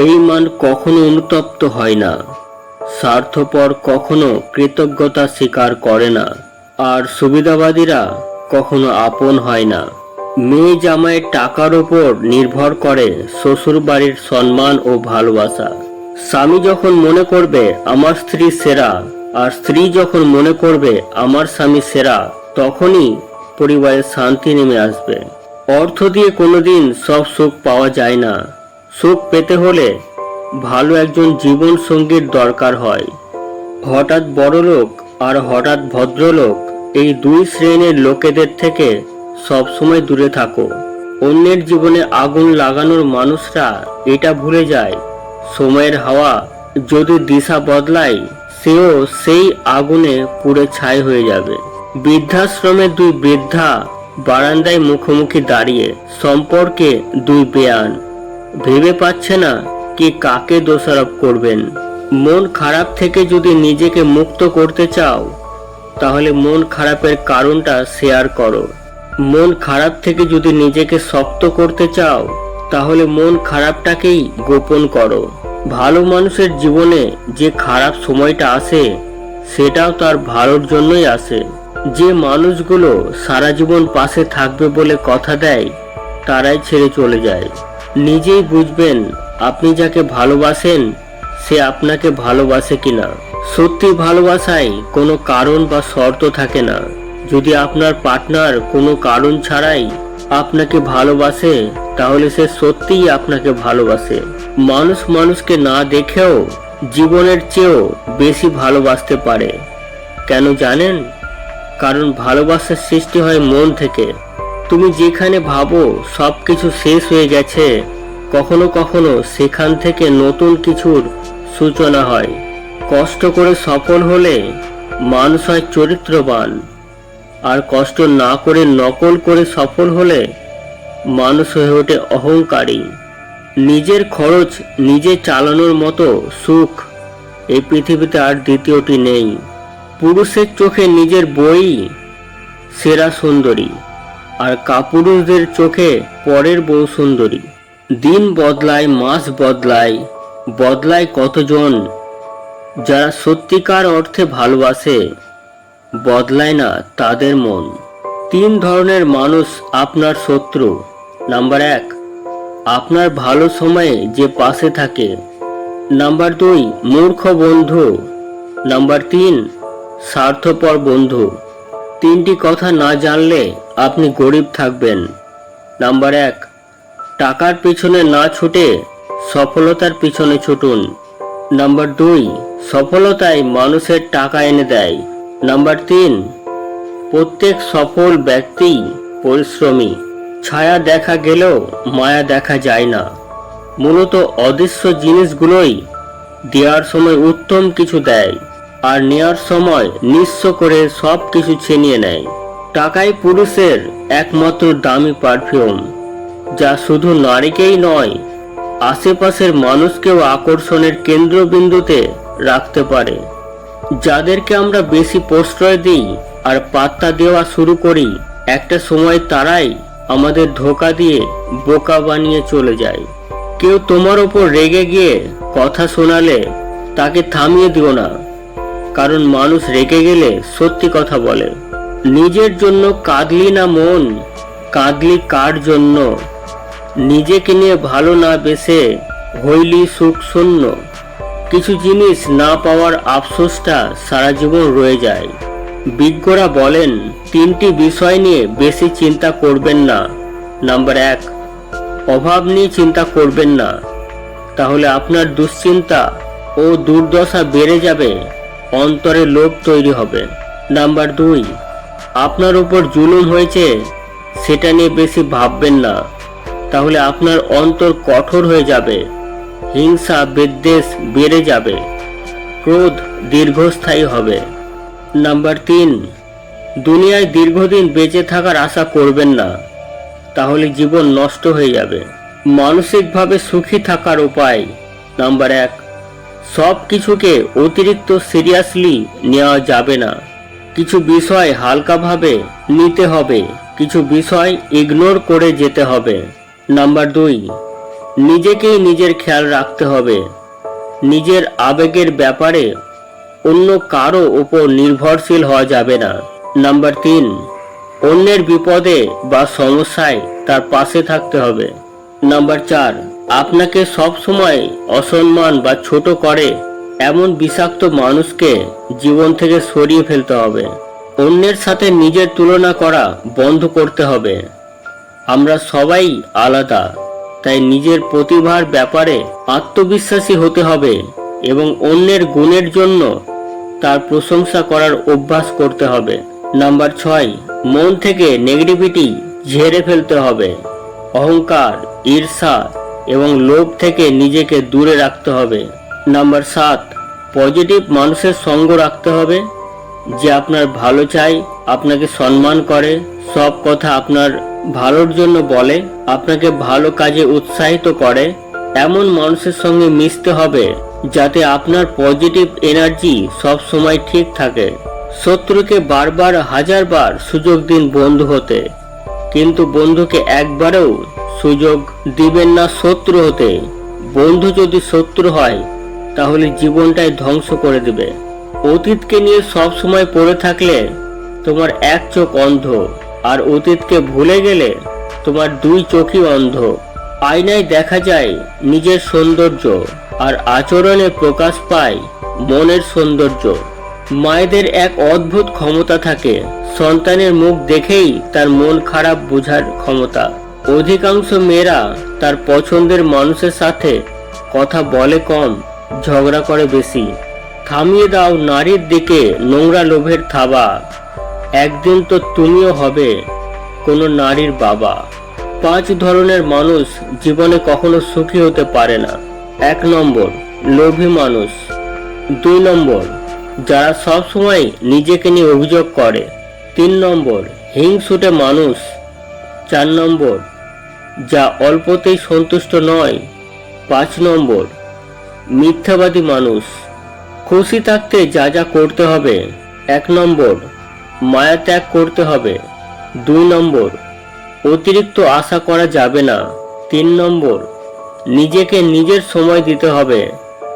বেঈমান কখনো অনুতপ্ত হয় না। স্বার্থপর কখনো কৃতজ্ঞতা স্বীকার করে না। আর সুবিধাবাদীরা কখনো আপন হয় না। মেয়ে জামাইয়ের টাকার ওপর নির্ভর করে শ্বশুর বাড়ির সম্মান ও ভালোবাসা। স্বামী যখন মনে করবে, আমার স্ত্রী সেরা, আর স্ত্রী যখন মনে করবে, আমার স্বামী সেরা, তখনই পরিবারের শান্তি নেমে আসবে। অর্থ দিয়ে কোনোদিন সব সুখ পাওয়া যায় না। সুখ পেতে হলে ভালো একজন জীবন সঙ্গীর দরকার হয়। হঠাৎ বড়লোক আর হঠাৎ ভদ্রলোক এই দুই শ্রেণির লোকেদের থেকে সবসময় দূরে থাকো। অন্যের জীবনে আগুন লাগানোর মানুষরা এটা ভুলে যায়। সময়ের হাওয়া যদি দিশা বদলায়, সেও সেই আগুনে পুড়ে ছাই হয়ে যাবে। বৃদ্ধাশ্রমের দুই বৃদ্ধা বারান্দায় মুখোমুখি দাঁড়িয়ে সম্পর্কে দুই বেয়ান ভেবে পাচ্ছে না কি কাকে দোষারোপ করবেন। মন খারাপ থেকে যদি নিজেকে মুক্ত করতে চাও, তাহলে মন খারাপের কারণটা শেয়ার করো। মন খারাপ থেকে যদি নিজেকে শক্ত করতে চাও, তাহলে মন খারাপটাকেই গোপন করো। ভালো মানুষের জীবনে যে খারাপ সময়টা আসে, সেটাও তার ভালোর জন্যই আসে। যে মানুষগুলো সারা জীবন পাশে থাকবে বলে কথা দেয়, তারাই ছেড়ে চলে যায়। নিজেই বুঝবেন আপনি যাকে ভালোবাসেন, সে আপনাকে ভালোবাসে কিনা। সত্যি ভালোবাসায় কোনো কারণ বা শর্ত থাকে না। যদি আপনার পার্টনার কোনো কারণ ছাড়াই আপনাকে ভালোবাসে, তাহলে সে সত্যিই আপনাকে ভালোবাসে। মানুষ মানুষকে না দেখেও জীবনের চেয়েও বেশি ভালোবাসতে পারে। কেন জানেন? কারণ ভালোবাসার সৃষ্টি হয় মন থেকে। তুমি যেখানে ভাবো সব কিছু শেষ হয়ে গেছে, কখনো কখনো সেখান থেকে নতুন কিছুর সূচনা হয়। কষ্ট করে সফল হলে মানুষ হয় চরিত্রবান, আর কষ্ট না করে নকল করে সফল হলে মানুষ হয়ে ওঠে অহংকারী। নিজের খরচ নিজে চালানোর মতো সুখ এই পৃথিবীতে আর দ্বিতীয়টি নেই। পুরুষের চোখে নিজের বই সেরা সুন্দরী। আর কাপুরুষদের চোখে পরের বউ সুন্দরী। দিন বদলায়, মাস বদলায় বদলায় কতজন? যারা সত্যিকার অর্থে ভালোবাসে, বদলায় না তাদের মন। তিন ধরনের মানুষ আপনার শত্রু। নাম্বার এক, আপনার ভালো সময়ে যে পাশে থাকে। নাম্বার দুই, মূর্খ বন্ধু। নাম্বার তিন, স্বার্থপর বন্ধু। তিনটি কথা না জানলে আপনি গরিব থাকবেন। নাম্বার এক, টাকার পিছনে না ছুটে সফলতার পিছনে ছুটুন। নাম্বার দুই, সফলতায় মানুষের টাকা এনে দেয়। নাম্বার তিন, প্রত্যেক সফল ব্যক্তি পরিশ্রমী। ছায়া দেখা গেলেও মায়া দেখা যায় না। মূলত অদৃশ্য জিনিসগুলোই দেওয়ার সময় উত্তম কিছু দেয়। আর নেওয়ার সময় নিঃস্ব করে সব কিছু ছিনিয়ে নেয়। টাকাই পুরুষের একমাত্র দামি পারফিউম, যা শুধু নারীকেই নয়, আশেপাশের মানুষকেও আকর্ষণের কেন্দ্রবিন্দুতে রাখতে পারে। যাদেরকে আমরা বেশি প্রশ্রয় দিই আর পাত্তা দেওয়া শুরু করি, একটা সময় তারাই আমাদের ধোকা দিয়ে বোকা বানিয়ে চলে যায়। কেউ তোমার ওপর রেগে গিয়ে কথা শোনালে তাকে থামিয়ে দিও না। কারণ মানুষ রেগে গেলে সত্যি কথা বলে। নিজের জন্য কাঁদলি না মন, কাঁদলি কার জন্য? নিজেকে নিয়ে ভালো না বেসে হইলি সুখ শূন্য কিছু জিনিস না পাওয়ার আফসোসটা সারা জীবন রয়ে যায়। বিজ্ঞরা বলেন, তিনটি বিষয় নিয়ে বেশি চিন্তা করবেন না। নাম্বার এক, অভাব নিয়ে চিন্তা করবেন না। তাহলে আপনার দুশ্চিন্তা ও দুর্দশা বেড়ে যাবে। অন্তরে লোভ তৈরি হবে। নাম্বার দুই, আপনার উপর জুলুম হয়েছে, সেটা নিয়ে বেশি ভাববেন না। তাহলে আপনার অন্তর কঠোর হয়ে যাবে, হিংসা, বিদ্বেষ বেড়ে যাবে, ক্রোধ দীর্ঘস্থায়ী হবে। নাম্বার তিন, দুনিয়ায় দীর্ঘদিন বেঁচে থাকার আশা করবেন না, তাহলে জীবন নষ্ট হয়ে যাবে। মানসিকভাবে সুখী থাকার উপায় নাম্বার এক সব কিছুকে অতিরিক্ত সিরিয়াসলি নেওয়া যাবে না। কিছু বিষয় হালকাভাবে নিতে হবে, কিছু বিষয় ইগনোর করে যেতে হবে। নাম্বার দুই, নিজেকেই নিজের খেয়াল রাখতে হবে। নিজের আবেগের ব্যাপারে অন্য কারও উপর নির্ভরশীল হওয়া যাবে না। নাম্বার তিন, অন্যের বিপদে বা সমস্যায় তার পাশে থাকতে হবে। নাম্বার চার আপনাকে সব সময় অসম্মান বা ছোট করে এমন বিষাক্ত মানুষকে জীবন থেকে সরিয়ে ফেলতে হবে। অন্যের সাথে নিজের তুলনা করা বন্ধ করতে হবে। আমরা সবাই আলাদা, তাই নিজের প্রতিভার ব্যাপারে আত্মবিশ্বাসী হতে হবে এবং অন্যের গুণের জন্য তার প্রশংসা করার অভ্যাস করতে হবে। নাম্বার ছয়, মন থেকে নেগেটিভিটি ঝেড়ে ফেলতে হবে। অহংকার, ঈর্ষা এবং লোভ থেকে নিজেকে দূরে রাখতে হবে। নাম্বার সাত, পজিটিভ মানুষের সঙ্গ রাখতে হবে। যে আপনার ভালো চাই আপনাকে সম্মান করে, সব কথা আপনার ভালোর জন্য বলে, আপনাকে ভালো কাজে উৎসাহিত করে। এমন মানুষের সঙ্গে মিশতে হবে, যাতে আপনার পজিটিভ এনার্জি সব সময় ঠিক থাকে। শত্রুকে বারবার, হাজারবার সুযোগ দিন বন্ধু হতে। কিন্তু বন্ধুকে একবারেও সুযোগ দিবেন না শত্রু হতে। বন্ধু যদি শত্রু হয়, তাহলে জীবনটাই ধ্বংস করে দেবে। অতীতকে নিয়ে সব সময় পড়ে থাকলে তোমার এক চোখ অন্ধ, আর অতীতকে ভুলে গেলে তোমার দুই চোখই অন্ধ। আয়নায় দেখা যায় নিজের সৌন্দর্য, আর আচরণে প্রকাশ পায় মনের সৌন্দর্য। মায়েদের এক অদ্ভুত ক্ষমতা থাকে, সন্তানের মুখ দেখেই তার মন খারাপ বোঝার ক্ষমতা। অধিকাংশ মেয়েরা তার পছন্দের মানুষের সাথে কথা বলে কম, ঝগড়া করে বেশি। থামিয়ে দাও নারীর দিকে নোংরা লোভের থাবা। একদিন তো তুমিও হবে কোনো নারীর বাবা। পাঁচ ধরনের মানুষ জীবনে কখনো সুখী হতে পারে না। এক নম্বর, লোভী মানুষ। দুই নম্বর, যারা সব সময় নিজেকে নিয়ে অভিযোগ করে। তিন নম্বর, হিংসুটে মানুষ। চার নম্বর যা অল্পতেই সন্তুষ্ট নয়। পাঁচ নম্বর, মিথ্যাবাদী মানুষ। খুশি থাকতে যা যা করতে হবে। এক নম্বর, মায়া ত্যাগ করতে হবে। দুই নম্বর, অতিরিক্ত আশা করা যাবে না। তিন নম্বর, নিজেকে নিজের সময় দিতে হবে।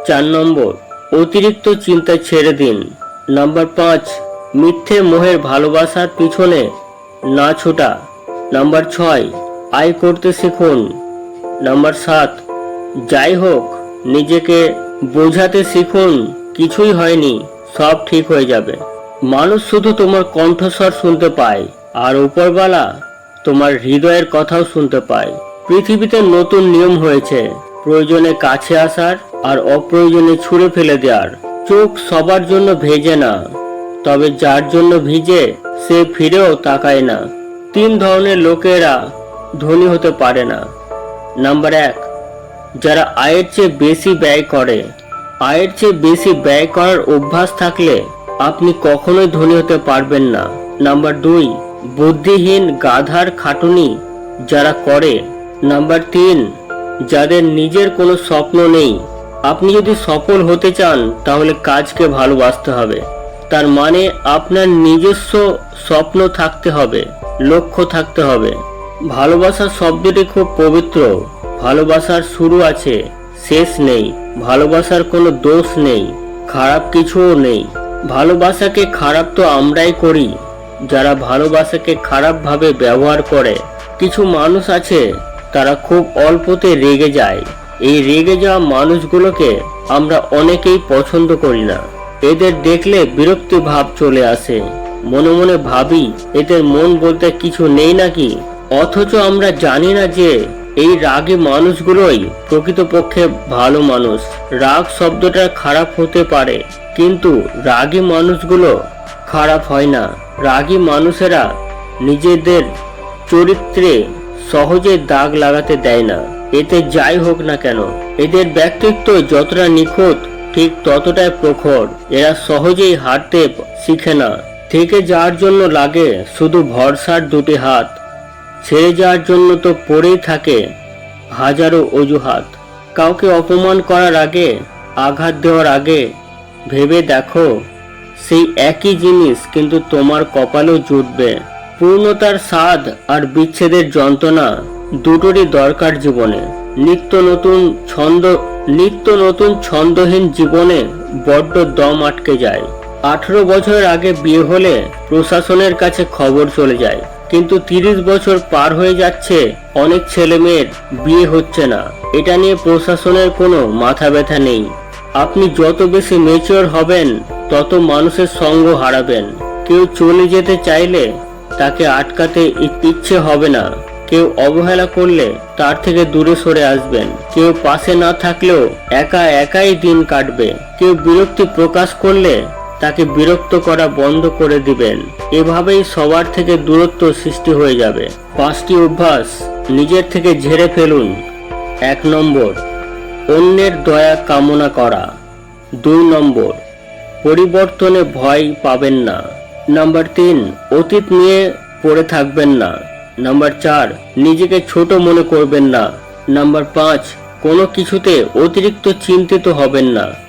চার নম্বর, অতিরিক্ত চিন্তা ছেড়ে দিন। নাম্বার পাঁচ, মিথ্যে মোহের ভালোবাসার পিছনে না ছোটা। নাম্বার ছয় আয় করতে শিখুন নাম্বার সাত, যাই হোক, নিজেকে বোঝাতে শিখুন কিছুই হয়নি, সব ঠিক হয়ে যাবে। মানুষ শুধু তোমার কণ্ঠস্বর শুনতে পায়, আর উপরবালা তোমার হৃদয়ের কথাও শুনতে পায়। পৃথিবীতে নতুন নিয়ম হয়েছে, প্রয়োজনে কাছে আসার আর অপ্রয়োজনে ছুঁড়ে ফেলে দেওয়ার। চোখ সবার জন্য ভেজে না, তবে যার জন্য ভিজে, সে ফিরেও তাকায় না। তিন ধরনের লোকেরা ধনী হতে পারে না। নাম্বার এক, যারা আয়ের চেয়ে বেশি ব্যয় করে, আয়ের চেয়ে বেশি ব্যয় করার অভ্যাস থাকলে আপনি কখনোই ধনী হতে পারবেন না। নাম্বার দুই, বুদ্ধিহীন গাধার খাটুনি যারা করে। নাম্বার তিন, যাদের নিজের কোনো স্বপ্ন নেই। আপনি যদি সফল হতে চান, তাহলে কাজকে ভালোবাসতে হবে। তার মানে আপনার নিজস্ব স্বপ্ন থাকতে হবে, লক্ষ্য থাকতে হবে। ভালোবাসা শব্দটি খুব পবিত্র। ভালোবাসার শুরু আছে, শেষ নেই। ভালোবাসার কোনো দোষ নেই, খারাপ কিছুও নেই। ভালোবাসাকে খারাপ তো আমরাই করি। যারা ভালোবাসাকে খারাপভাবে ব্যবহার করে, কিছু মানুষ আছে, তারা খুব অল্পতে রেগে যায়। এই রেগে যাওয়া মানুষগুলোকে আমরা অনেকেই পছন্দ করি না। এদের দেখলে বিরক্তি ভাব চলে আসে। মনে মনে ভাবি, এদের মন বলতে কিছু নেই নাকি? অথচ আমরা জানি না যে এই রাগী মানুষগুলোই প্রকৃতপক্ষে ভালো মানুষ। রাগ শব্দটা খারাপ হতে পারে, কিন্তু রাগী মানুষগুলো খারাপ হয় না। রাগী মানুষেরা নিজেদের চরিত্রে সহজে দাগ লাগাতে দেয় না। এতে যাই হোক না কেন, এদের ব্যক্তিত্ব যতটা নিখুঁত, ঠিক ততটাই প্রখর। এরা সহজেই হাঁটতে শিখে না। থেকে যাওয়ার জন্য লাগে শুধু ভরসার দুটি হাত। ছেড়ে যাওয়ার জন্য তো পড়েই থাকে হাজারো অজুহাত। কাউকে অপমান করার আগে, আঘাত দেওয়ার আগে ভেবে দেখো, সেই একই জিনিস কিন্তু তোমার কপালেও জুটবে। পূর্ণতার স্বাদ আর বিচ্ছেদের যন্ত্রণা দুটোরই দরকার জীবনে। নিত্য নতুন ছন্দ, নিত্য নতুন ছন্দহীন জীবনে বড্ড দম আটকে যায়। আঠেরো বছরের আগে বিয়ে হলে প্রশাসনের কাছে খবর চলে যায়। কিন্তু তিরিশ বছর পার হয়ে যাচ্ছে, অনেক ছেলে মেয়ের বিয়ে হচ্ছে না। এটা নিয়ে প্রশাসনের কোনো মাথা ব্যথা নেই। আপনি যত বেশি মেচিওর হবেন, তত মানুষের সঙ্গ হারাবেন। কেউ চলে যেতে চাইলে তাকে আটকাতে ইচ্ছে হবে না। কেউ অবহেলা করলে তার থেকে দূরে সরে আসবেন। কেউ পাশে না থাকলেও একা একাই দিন কাটবে। কেউ বিরক্তি প্রকাশ করলে তাকে বিরক্ত করা বন্ধ করে দিবেন। এভাবেই সবার থেকে দূরত্ব সৃষ্টি হয়ে যাবে। পাঁচটি অভ্যাস নিজের থেকে ঝেড়ে ফেলুন। এক নম্বর, অন্যের দয়া কামনা করা। দুই নম্বর, পরিবর্তনে ভয় পাবেন না। নাম্বার তিন, অতীত নিয়ে পড়ে থাকবেন না। নাম্বার চার, নিজেকে ছোট মনে করবেন না। নাম্বার পাঁচ, কোনো কিছুতে অতিরিক্ত চিন্তিত হবেন না।